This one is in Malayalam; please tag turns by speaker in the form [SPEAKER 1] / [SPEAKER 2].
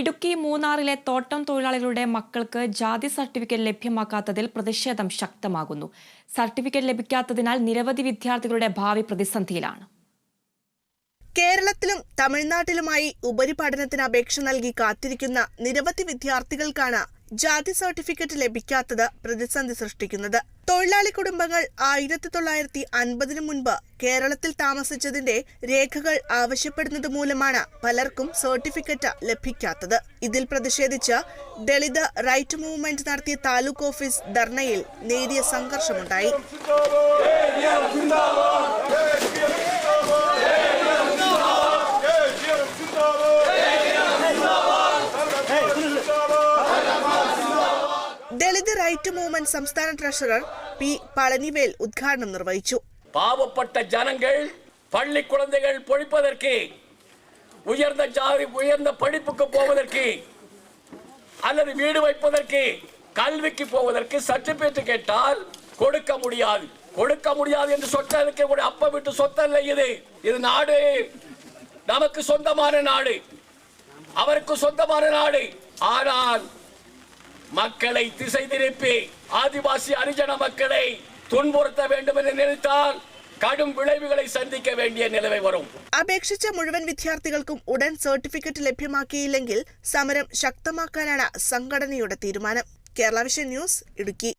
[SPEAKER 1] ഇടുക്കി മൂന്നാറിലെ തോട്ടം തൊഴിലാളികളുടെ മക്കൾക്ക് ജാതി സർട്ടിഫിക്കറ്റ് ലഭ്യമാക്കാത്തതിൽ പ്രതിഷേധം ശക്തമാകുന്നു. സർട്ടിഫിക്കറ്റ് ലഭിക്കാത്തതിനാൽ നിരവധി വിദ്യാർത്ഥികളുടെ ഭാവി പ്രതിസന്ധിയിലാണ്.
[SPEAKER 2] കേരളത്തിലും തമിഴ്നാട്ടിലുമായി ഉപരിപഠനത്തിന് അപേക്ഷ നൽകി കാത്തിരിക്കുന്ന നിരവധി വിദ്യാർത്ഥികൾക്കാണ് ജാതി സർട്ടിഫിക്കറ്റ് ലഭിക്കാത്തത് പ്രതിസന്ധി സൃഷ്ടിക്കുന്നത്. തൊഴിലാളി കുടുംബങ്ങൾ ആയിരത്തി തൊള്ളായിരത്തി അൻപതിനു മുൻപ് കേരളത്തിൽ താമസിച്ചതിന്റെ രേഖകൾ ആവശ്യപ്പെടുന്നത് മൂലമാണ് പലർക്കും സർട്ടിഫിക്കറ്റ് ലഭിക്കാത്തത്. ഇതിൽ പ്രതിഷേധിച്ച് ദളിത് റൈറ്റ് മൂവ്മെന്റ് നടത്തിയ താലൂക്ക് ഓഫീസ് ധർണയിൽ നേരിയ സംഘർഷമുണ്ടായി. ദളിത് റൈറ്റ് മൂവ്മെന്റ് സംസ്ഥാന ട്രഷറർ പി പളനിവേൽ ഉദ്ഘാടനം നിർവഹിച്ചു
[SPEAKER 3] பாவப்பட்ட ஜனங்கள் பள்ளி குழந்தைகள் பொழிப்பதற்கு உயர்ந்த ஜாதி உயர்ந்த படிப்புக்கு போவதற்கு அல்லது வீடு வைப்பதற்கு கல்விக்கு போவதற்கு சர்டிபிகேட் கேட்டால் கொடுக்க முடியாது கொடுக்க முடியாது என்று சொன்னதுக்கு கூட அப்ப விட்டு சொத்தல்ல இது இது நாடு நமக்கு சொந்தமான நாடு அவருக்கு சொந்தமான நாடு ஆனால் மக்களை திசை திருப்பி ஆதிவாசி ஹரிஜன மக்களை துன்புறுத்த வேண்டும் என்று நினைத்தால் கடும் விளைவுகளை சந்திக்க வேண்டிய நிலைமை வரும்
[SPEAKER 2] അപേക്ഷിച്ച മുഴുവൻ വിദ്യാർത്ഥികൾക്കും ഉടൻ സർട്ടിഫിക്കറ്റ് ലഭ്യമാക്കിയില്ലെങ്കിൽ സമരം ശക്തമാക്കാനാണ് സംഘടനയുടെ തീരുമാനം കേരള വിഷൻ ന്യൂസ് ഇടുക്കി